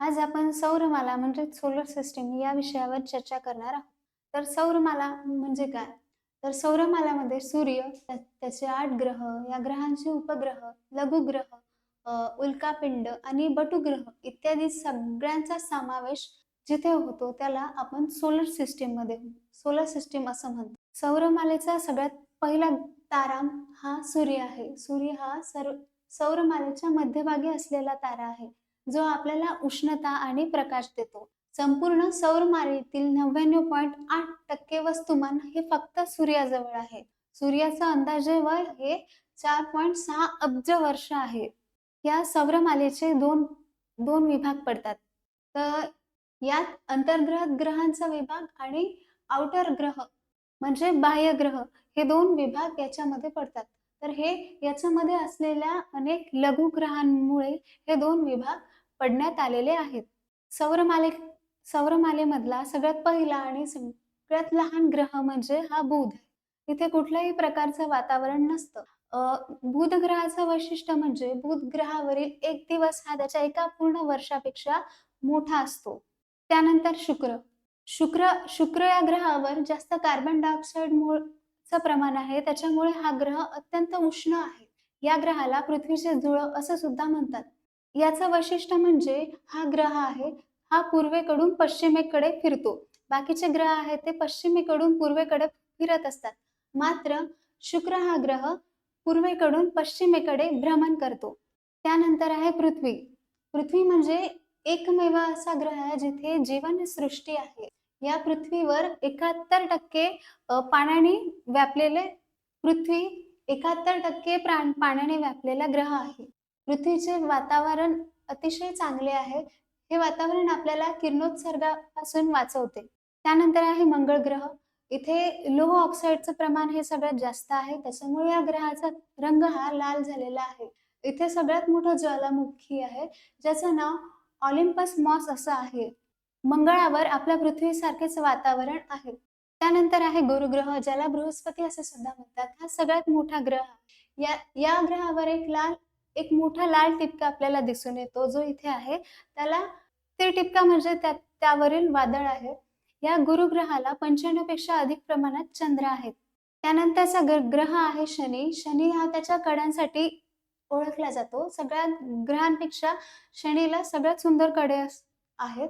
आज आपण सौरमाला म्हणजे सोलर सिस्टीम या विषयावर चर्चा करणार आहोत. तर सौरमाला म्हणजे काय? तर सौरमालामध्ये सूर्य, त्याचे आठ ग्रह, या ग्रहांचे उपग्रह, लघुग्रह, उल्कापिंड आणि बटुग्रह इत्यादी सगळ्यांचा समावेश जिथे होतो त्याला आपण सोलर सिस्टीममध्ये सोलर सिस्टीम असं म्हणतो. सौरमालेचा सगळ्यात पहिला तारा हा सूर्य आहे. सूर्य हा सर्व सौरमालेच्या मध्यभागी असलेला तारा आहे. जो आपल्याला उष्णता आणि प्रकाश देतो. संपूर्ण सौरमालेतील 99.8% वस्तुमान हे फक्त सूर्याजवळ आहे. सूर्याचं अंदाजे वय हे 4.6 अब्ज वर्ष आहे. या सौरमालेचे दोन दोन विभाग पडतात. तर यात अंतर्ग्रह ग्रहांचा विभाग आणि आउटर ग्रह म्हणजे बाह्य ग्रह हे दोन विभाग याच्यामध्ये पडतात. तर हे याच्यामध्ये असलेल्या अनेक लघु ग्रहांमुळे हे दोन विभाग पडण्यात आलेले आहेत. सौरमाले सौरमालेमधला सगळ्यात पहिला आणि सगळ्यात लहान ग्रह म्हणजे हा बुध. इथे कुठल्याही प्रकारचं वातावरण नसतं. बुध ग्रहाचं वैशिष्ट्य म्हणजे बुध ग्रहावरील एक दिवस हा त्याच्या एका पूर्ण वर्षापेक्षा मोठा असतो. त्यानंतर शुक्र. शुक्र शुक्र या ग्रहावर जास्त कार्बन डायऑक्साईड च प्रमाण आहे. त्याच्यामुळे हा ग्रह अत्यंत उष्ण आहे. या ग्रहाला पृथ्वीचे जुळं असं सुद्धा म्हणतात. याचं वैशिष्ट्य म्हणजे हा ग्रह आहे, हा पूर्वेकडून पश्चिमेकडे फिरतो. बाकीचे ग्रह आहेत ते पश्चिमेकडून पूर्वेकडे फिरत असतात. मात्र शुक्र हा ग्रह पूर्वेकडून पश्चिमेकडे भ्रमण करतो. त्यानंतर आहे पृथ्वी. पृथ्वी म्हणजे एकमेव असा ग्रह आहे जिथे जीवनसृष्टी आहे. या पृथ्वीवर एकाहत्तर टक्के पाण्याने व्यापलेले पृथ्वी 71% प्राण पाण्याने व्यापलेला ग्रह आहे. पृथ्वीचे वातावरण अतिशय चांगले आहे. हे वातावरण आपल्याला किरणोत्सर्गापासून वाचवते. त्यानंतर आहे मंगळ ग्रह. इथे लोह ऑक्साईडचं प्रमाण हे सगळ्यात जास्त आहे. त्याच्यामुळे या ग्रहाचा रंग हा लाल झालेला आहे. इथे सगळ्यात मोठं ज्वालामुखी आहे, ज्याचं नाव ऑलिम्पस मॉस असं आहे. मंगळावर आपल्या पृथ्वीसारखेच वातावरण आहे. त्यानंतर आहे गुरुग्रह, ज्याला बृहस्पती असे सुद्धा म्हणतात. हा सगळ्यात मोठा ग्रह या या ग्रहावर एक लाल एक मोठा लाल टिपका आपल्याला दिसून येतो, जो इथे आहे. त्याला ते टिपका म्हणजे त्या त्यावरील वादळ आहे. या गुरुग्रहाला 95 पेक्षा अधिक प्रमाणात चंद्र आहेत. त्यानंतरचा ग्रह आहे शनी. शनी हा त्याच्या कड्यांसाठी ओळखला जातो. सगळ्या ग्रहांपेक्षा शनीला सगळ्यात सुंदरकडे अस आहेत.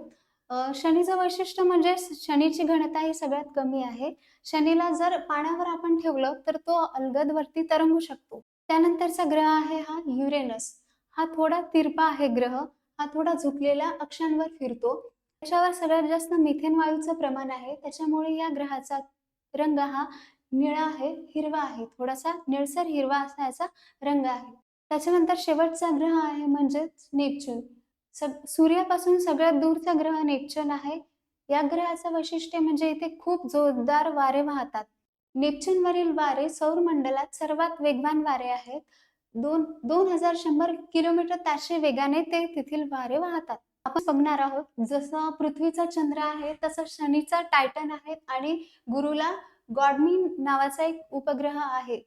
शनीचं वैशिष्ट्य म्हणजे शनीची घनता ही सगळ्यात कमी आहे. शनीला जर पाण्यावर आपण ठेवलं तर तो अलगद वरती तरंगू शकतो. त्यानंतरचा ग्रह आहे हा युरेनस. हा थोडा तिरपा आहे ग्रह. हा थोडा झुकलेल्या अक्षांवर फिरतो. त्याच्यावर सगळ्यात जास्त मिथेन वायूचं प्रमाण आहे. त्याच्यामुळे या ग्रहाचा रंग हा निळा आहे, हिरवा आहे. थोडासा निळसर हिरवा असा याचा रंग आहे. त्याच्यानंतर शेवटचा ग्रह आहे म्हणजेच नेपच्यून. सग सूर्यापासून सगळ्यात दूरचा ग्रह नेपच्यून आहे. या ग्रहाचं वैशिष्ट्य म्हणजे इथे खूप जोरदार वारे वाहतात. नेपच्यूनवरील वारे सौरमंडलात सर्वात वेगवान वारे आहेत. दोन 2100 किलोमीटर ताशी वेगाने ते तेथील वारे वाहतात. आपण बघणार आहोत जसं पृथ्वीचा चंद्र आहे, तसं शनीचा टायटन आहे आणि गुरुला गॉडमिन नावाचा एक उपग्रह आहे.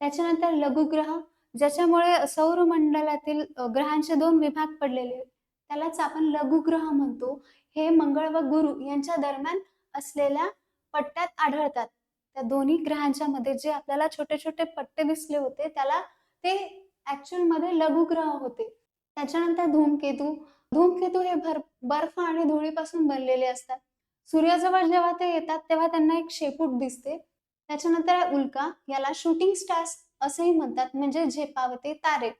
त्याच्यानंतर लघुग्रह, ज्याच्यामुळे सौरमंडलातील ग्रहांचे दोन विभाग पडलेले आहेत. त्यालाच आपण लघुग्रह म्हणतो. हे मंगळ व गुरु यांच्या दरम्यान असलेल्या पट्ट्यात आढळतात. त्या दोन्ही ग्रहांच्या मध्ये जे आपल्याला छोटे-छोटे पट्टे दिसले होते, त्याला ते ऍक्च्युअलमध्ये लघुग्रह होते. त्याच्यानंतर धूमकेतू. धूमकेतू हे भर बर्फ आणि धुळीपासून बनलेले असतात. सूर्याजवळ जेव्हा ते येतात, तेव्हा त्यांना एक शेपूट दिसते. त्याच्यानंतर उल्का, याला शूटिंग स्टार्स असेही म्हणतात, म्हणजे झेपावते तारे.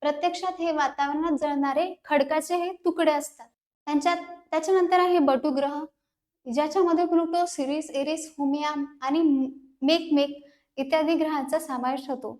प्रत्यक्षात हे वातावरणात जळणारे खडकाचे हे तुकडे असतात. त्यांच्यात त्याच्यानंतर आहे बटुग्रह, ज्याच्यामध्ये प्लुटो, सिरिस, एरिस, होमियाम आणि मेकमेक इत्यादी ग्रहांचा समावेश होतो.